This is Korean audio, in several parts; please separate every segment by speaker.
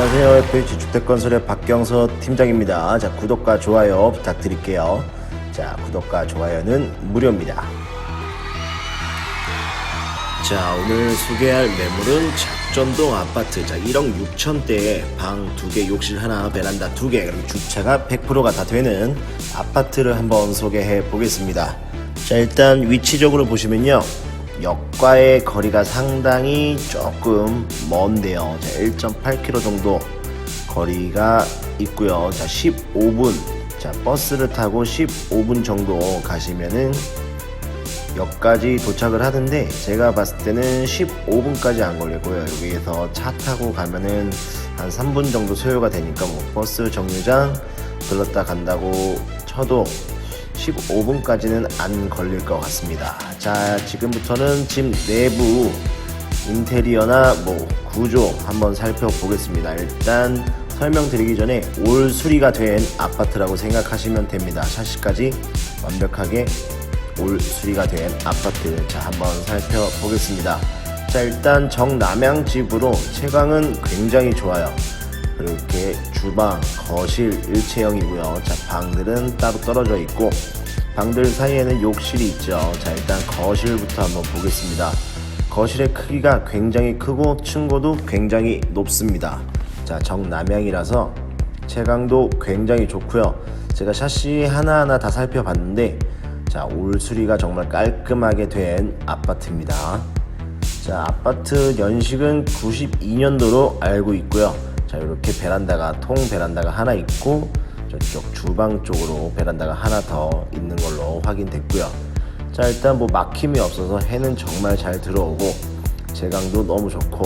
Speaker 1: 안녕하세요. FH 주택건설의 박경서 팀장입니다. 자, 구독과 좋아요 부탁드릴게요. 자, 구독과 좋아요는 무료입니다. 자, 오늘 소개할 매물은 작전동 아파트. 자, 1억 6천대에 방 2개, 욕실 하나, 베란다 2개, 그리고 주차가 100%가 다 되는 아파트를 한번 소개해 보겠습니다. 자, 일단 위치적으로 보시면요. 역과의 거리가 상당히 조금 먼데요. 자, 1.8km 정도 거리가 있고요. 자, 15분. 자, 버스를 타고 15분 정도 가시면은 역까지 도착을 하는데 제가 봤을 때는 15분까지 안 걸리고요. 여기에서 차 타고 가면은 한 3분 정도 소요가 되니까 뭐 버스 정류장 들렀다 간다고 쳐도 15분까지는 안 걸릴 것 같습니다. 자, 지금부터는 집 내부 인테리어나 뭐 구조 한번 살펴보겠습니다. 일단 설명드리기 전에 올 수리가 된 아파트라고 생각하시면 됩니다. 샤시까지 완벽하게 올 수리가 된 아파트 자 한번 살펴보겠습니다. 자 일단 정남향 집으로 채광은 굉장히 좋아요. 이렇게 주방, 거실 일체형이고요. 자 방들은 따로 떨어져 있고 방들 사이에는 욕실이 있죠. 자 일단 거실부터 한번 보겠습니다. 거실의 크기가 굉장히 크고 층고도 굉장히 높습니다. 자 정남향이라서 채광도 굉장히 좋고요. 제가 샤시 하나하나 다 살펴봤는데 자, 올 수리가 정말 깔끔하게 된 아파트입니다. 자, 아파트 연식은 92년도로 알고 있고요. 자, 이렇게 베란다가 통 베란다가 하나 있고 저쪽 주방 쪽으로 베란다가 하나 더 있는 걸로 확인됐고요. 자, 일단 뭐 막힘이 없어서 해는 정말 잘 들어오고 제강도 너무 좋고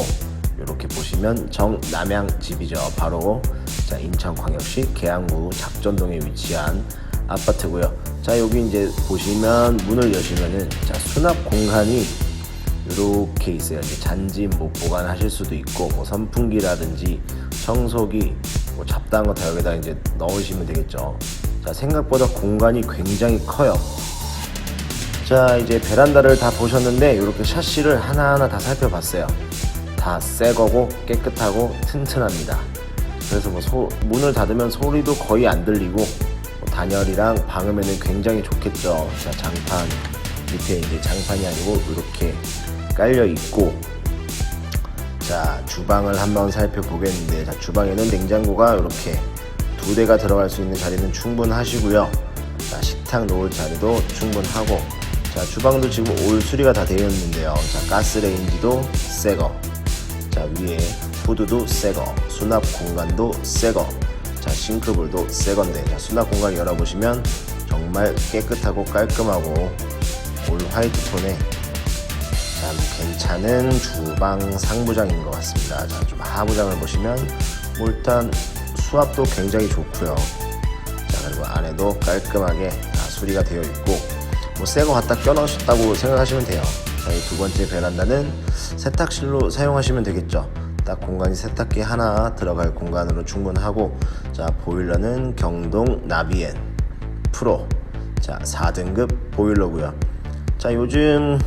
Speaker 1: 이렇게 보시면 정남향 집이죠. 바로 자, 인천광역시 계양구 작전동에 위치한 아파트고요. 자 여기 이제 보시면 문을 여시면은 자 수납 공간이 이렇게 있어요. 이제 잔짐 뭐 보관하실 수도 있고 뭐 선풍기라든지 청소기 뭐 잡다한 거 다 여기다 이제 넣으시면 되겠죠. 자 생각보다 공간이 굉장히 커요. 자 이제 베란다를 다 보셨는데 이렇게 샤시를 하나하나 다 살펴봤어요. 다 새 거고 깨끗하고 튼튼합니다. 그래서 뭐 소- 문을 닫으면 소리도 거의 안 들리고 뭐 단열이랑 방음에는 굉장히 좋겠죠. 자 장판 밑에 이제 장판이 아니고 이렇게 깔려 있고 자 주방을 한번 살펴보겠는데 자 주방에는 냉장고가 이렇게 두 대가 들어갈 수 있는 자리는 충분하시고요. 자 식탁 놓을 자리도 충분하고 자 주방도 지금 올 수리가 다 되어 있는데요. 자 가스레인지도 새거 자 위에 후드도 새거 수납 공간도 새거 자 싱크볼도 새건데 자 수납 공간 열어보시면 정말 깨끗하고 깔끔하고 올 화이트 톤에 참 괜찮은 주방 상부장인 것 같습니다. 자, 좀 하부장을 보시면 뭐 일단 수압도 굉장히 좋고요. 자, 그리고 안에도 깔끔하게 다 수리가 되어 있고 뭐 새거 갖다 껴넣으셨다고 생각하시면 돼요. 자, 이 두 번째 베란다는 세탁실로 사용하시면 되겠죠. 딱 공간이 세탁기 하나 들어갈 공간으로 충분하고 자 보일러는 경동 나비엔 프로 자 4등급 보일러고요. 자 요즘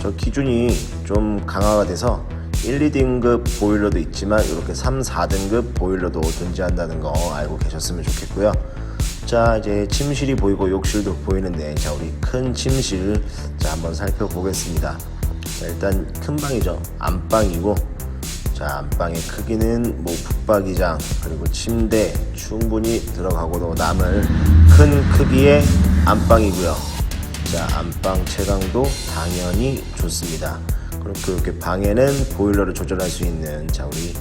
Speaker 1: 저 기준이 좀 강화가 돼서 1, 2등급 보일러도 있지만 이렇게 3, 4등급 보일러도 존재한다는 거 알고 계셨으면 좋겠고요. 자 이제 침실이 보이고 욕실도 보이는데 자 우리 큰 침실 자 한번 살펴보겠습니다. 자, 일단 큰 방이죠. 안방이고 자 안방의 크기는 뭐 붙박이장 그리고 침대 충분히 들어가고도 남을 큰 크기의 안방이고요. 자 안방 채광도 당연히 좋습니다. 그렇게 이렇게 방에는 보일러를 조절할 수 있는 자 우리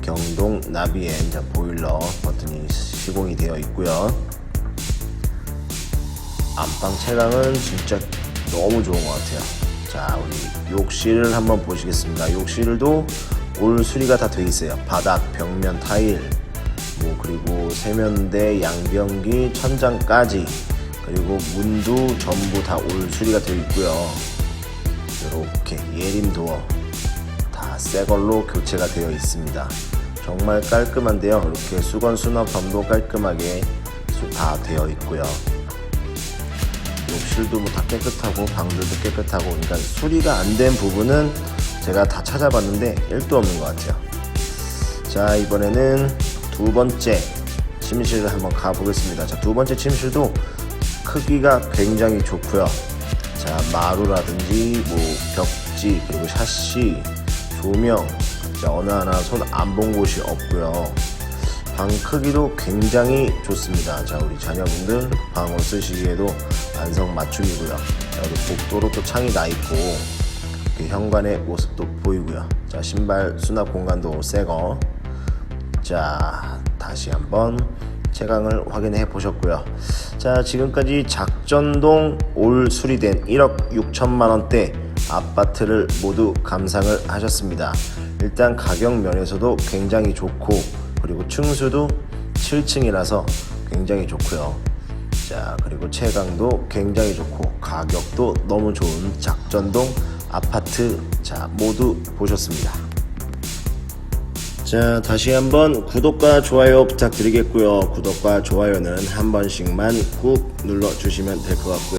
Speaker 1: 경동 나비엔 자 보일러 버튼이 시공이 되어 있고요. 안방 채광은 진짜 너무 좋은 것 같아요. 자 우리 욕실을 한번 보시겠습니다. 욕실도 올 수리가 다돼 있어요. 바닥, 벽면 타일, 뭐 그리고 세면대, 양변기, 천장까지 그리고 문도 전부 다 올 수리가 되어 있고요. 이렇게 예림 도어 다 새 걸로 교체가 되어 있습니다. 정말 깔끔한데요. 이렇게 수건 수납함도 깔끔하게 수- 다 되어 있고요. 욕실도 뭐 다 깨끗하고 방들도 깨끗하고 그러니까 수리가 안 된 부분은 제가 다 찾아봤는데 1도 없는 것 같아요. 자 이번에는 두 번째 침실을 한번 가보겠습니다. 자 두 번째 침실도 크기가 굉장히 좋고요. 자 마루라든지 뭐 벽지 그리고 샤시 조명 자 어느 하나 손 안 본 곳이 없고요. 방 크기도 굉장히 좋습니다. 자 우리 자녀분들 방을 쓰시기에도 완성 맞춤이고요. 자 우리 복도로 또 창이 나 있고 그 현관의 모습도 보이고요. 자 신발 수납 공간도 새거. 자 다시 한번 채광을 확인해 보셨고요. 자 지금까지 작전동 올 수리된 1억 6천만 원대 아파트를 모두 감상을 하셨습니다. 일단 가격 면에서도 굉장히 좋고 그리고 층수도 7층이라서 굉장히 좋고요. 자 그리고 채광도 굉장히 좋고 가격도 너무 좋은 작전동 아파트 자 모두 보셨습니다. 자 다시 한번 구독과 좋아요 부탁드리겠고요. 구독과 좋아요는 한 번씩만 꾹 눌러주시면 될 것 같고요.